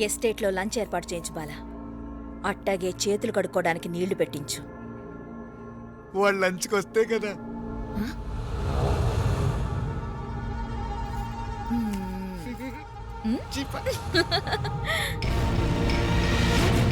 ఎస్టేట్లో లంచ్ ఏర్పాటు చేయించు బాలా. అట్టాగే చేతులు కడుక్కోవడానికి నీళ్ళు పెట్టించు. వాళ్ళు లంచ్కి వస్తే కదా. చీప.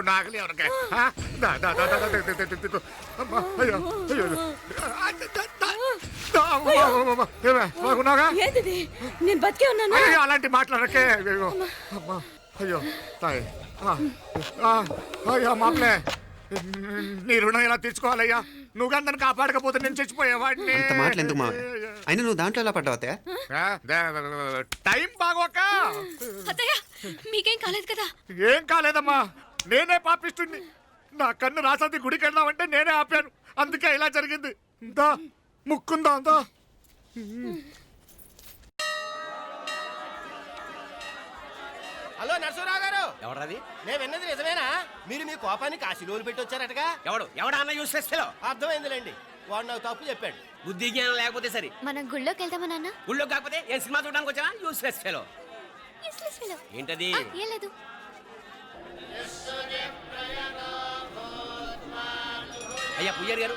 నాకలి ఎవరికే? నేను బతికే ఉన్నాను? అలాంటి మాట్లాడకే అయ్యో తాయి. మామలే నీ రుణం ఎలా తీర్చుకోవాలయ్యా? నువ్వు అందరిని కాపాడకపోతే నేను చచ్చిపోయేవాడిని. అంత మాటలు ఎందుకు మావయ్య? అయినా నువ్వు దాంట్లో ఎలా పడ్డావు అత్తయ్య? టైం బాగోక. అత్తయ్య మీకేం కాలేదు కదా? ఏం కాలేదమ్మా? నేనే పాపిస్తుంది నా కన్ను రాసాది గుడికి వెళ్దామంటే నేనే ఆపాను. అందుకే ఇలా జరిగింది. దా ముక్కుందా దా. హలో నరసింహరావు గారు ఎవడది నేను విన్నది నిజమేనా? మీరు మీ కోపానికి కాశీలోలు పెట్టి వచ్చారటగా ఎవడు? ఎవడా అన్న యూస్లెస్ ఫెలో అర్థమైందిలేండి. వాడు నాకు తప్పు చెప్పాడు. బుద్ధి జ్ఞానం లేకపోతే సరే. మనం గుళ్ళోకి వెళ్దామా నాన్న? ఊళ్ళో కాకపోతే ఏం సినిమా చూడడానికి వచ్చావా? Useless fellow. ఏంటది? ఆ, ఏం లేదు. అయ్యా పుయ్యర్ గారు.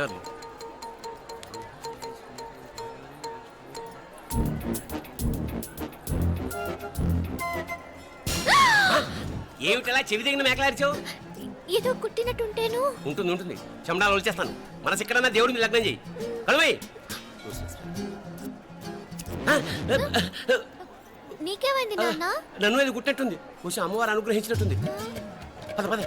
నాయనారు ఏమిటలా చెవి దగ్గర మేకలారిచావు ఏదో కుట్టినట్టుంటేను. ఉంటుంది ఉంటుంది. చెమడాలు వచ్చేస్తాను మనసు ఎక్కడన్నా దేవుడిని లగ్నం చేయి కడుమై నీకేమైంది నాన్న? నన్ను అది గుట్టినట్టుంది కొంచెం అమ్మవారు అనుగ్రహించినట్టుంది. పద పద.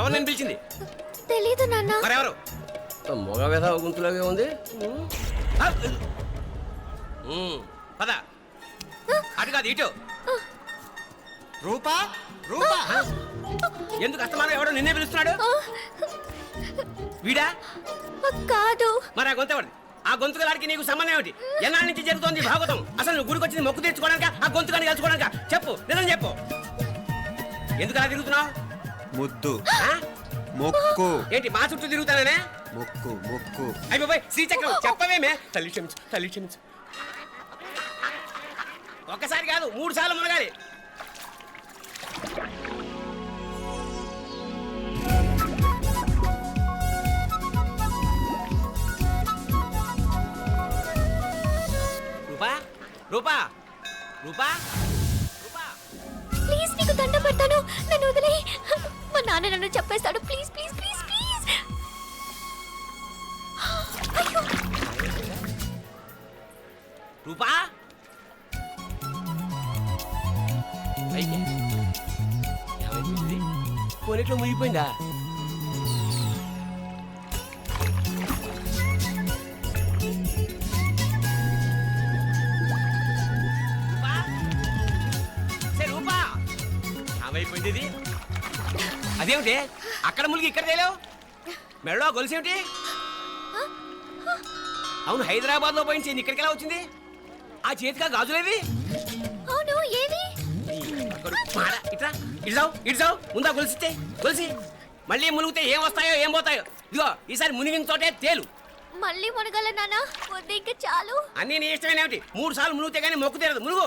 ఎవరు నేను పిలిచింది? తెలీదు నాన్న. మరెవరు మగ వ్యధ గుంతులాగే ఉంది. పద. అటు కాదు ఇటు. రూపా? రూపా? ఎందుకు అస్తమానం ఎవడో నిన్నే పిలుస్తున్నాడు? వీడా? కాదు. మరి ఆ గొంతు ఎవరిది? ఆ గొంతుకలాడికి నీకు సంబంధం ఏమిటి? ఎన్నాళ్ళ నుంచి జరుగుతోంది భాగవతం? అసలు నువ్వు గుడికి వచ్చింది మొక్కు తీర్చుకోవడానిక? ఆ గొంతుకాన్ని కలుసుకోవడానిక? చెప్పు నిజం చెప్పు. ఎందుకు అలా తిరుగుతున్నావు? ముద్దు. మొక్కు. ఏంటి మా చుట్టూ తిరుగుతానే మొక్కు మొక్కు. అయ్యి బాబాయ్ శ్రీచక్రం చెప్పవేమే తల్లి క్షమించు తల్లి క్షమించు. ఒక్కసారి కాదు మూడు సార్లు మునగాలి. రూపా? రూపా? రూపా? ఏమైపోయింది ఇది? అదేమిటి? అక్కడ మునిగి ఇక్కడ తేలేవు? మెడలో గొలుసేమిటి అవును హైదరాబాద్లో పోయించి ఇక్కడికి ఎలా వచ్చింది? ఆ చేతిగా గాజులేవి అవును ఏవి? ఇట్రా ముందా గొలిసితే గొలిసి మళ్ళీ మునిగితే ఏం వస్తాయో ఏం పోతాయో? ఇదిగో ఈసారి మునిగిన తోటే తేలు. మళ్ళీ మునగల నాన్న వద్దు ఇంకా చాలు. అన్నీ నీ ఇష్టమైన మూడు సార్లు మునిగితే కానీ మొక్కు తీరదు. మునుగు.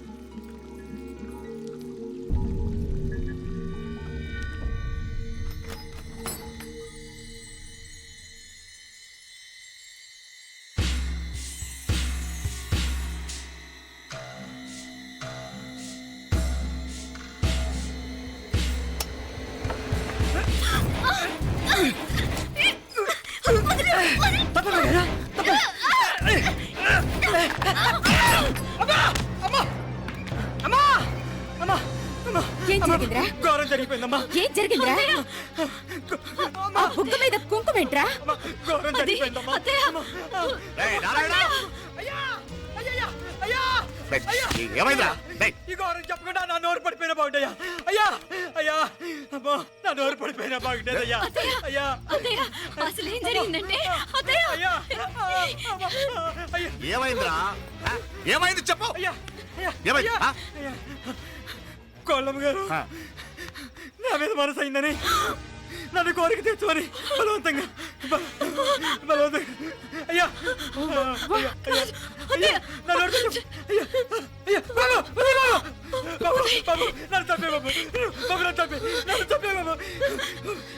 ఘోరం జరిగిపోయిందమ్మా. ఏం జరిగిందిరా? ఆ బుగ్గ మీద కుంకుమేంట్రా అమ్మా, ఘోరం జరిగిపోయిందమ్మా. రేయ్, నారాయణ! అయ్యా! అయ్యా! అయ్యా! రేయ్, ఏమైందా రేయ్, ఈ ఘోరం చెప్పకుండా నా నోరు పడిపోయిన బాగుంటాయా అయ్యా! అయ్యా! అమ్మో నా నోరు పడిపోయిన బాగుంటుంది అయ్యా అయ్యా! అత్తయ్య! అసలు ఏం జరిగిందంటే? అత్తయ్య! అయ్యా! అమ్మా, అయ్యా! ఏమైందిరా? ఆ? ఏమైంది చెప్పు. అయ్యా! అయ్యా! ఏమైంది? ఆ? అయ్యా! కోళ్ళమ్మ గారు! ఆ. నా మీద మనసు అయిందని నన్ను కోరిక తెచ్చుకొని బలవంతంగా బల- బలవంతంగా అయ్యా అయ్యా, అయ్యా, అయ్యా. అయ్యా, బాబు, బాబు. బాబు, బాబు, నన్ను చంపే బాబు. బాబు, నన్ను చంపే, నన్ను చంపే బాబు.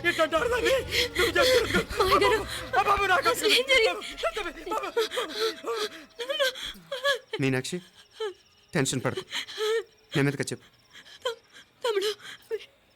ఇట్లాంటి ఆడదాన్ని నువ్వు చేస్తున్నందుకు. ఆ బాబు, నాకు? నన్ను. మీనాక్షి టెన్షన్ పడకు నెమ్మదిగా చెప్పు తమ్ముడు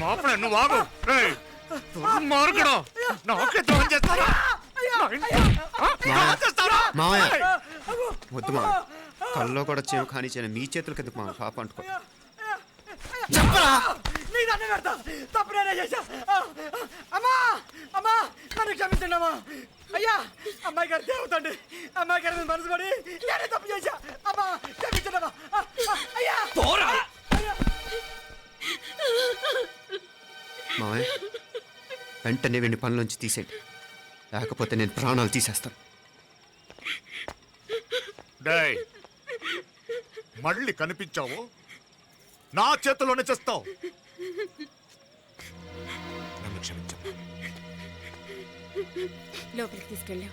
మాపడే నువ్వు ఆగు. నాకే చేస్తారా? మావయ్య వద్దు మా కల్లో కూడా చేయం కానీ చేయను మీ చేతులకి ఎందుకు మా పాప అంటుకో. నీ దండ పెడతా తప్పు నేనే చేశా. ఆ, ఆ, అమ్మా అమ్మా నన్ను క్షమించండి అమ్మా అయ్యా అమ్మాయి గారు దేవతండి. అమ్మాయి గారి మీద మనసు పడి నేనే తప్పు చేశా. అమ్మా క్షమించండి అమ్మా ఆ, ఆ, అయ్యా. మావయ్య వెంటనే వీడిని పనిలోంచి తీసేయండి. లేకపోతే నేను ప్రాణాలు తీసేస్తాను. డేయ్, మళ్ళీ కనిపించావు? నా చేతిలోనే చేస్తావు. నన్ను లోపలికి తీసుకెళ్ళాం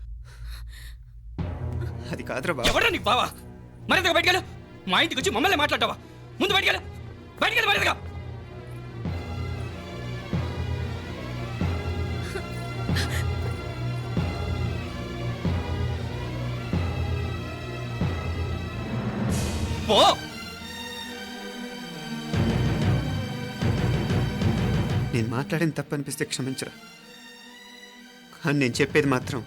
అది కాదురా బాబు. ఎవరా నీకు బావా? మరింతగా బయటకెళ్ళు మా ఇంటికి వచ్చి మమ్మల్ని మాట్లాడతావా? ముందు బయటకెళ్ళు బయటకెళ్ళు మరింతగా. పో. నేను మాట్లాడిన తప్పు అనిపిస్తే క్షమించరా. కానీ నేను చెప్పేది మాత్రం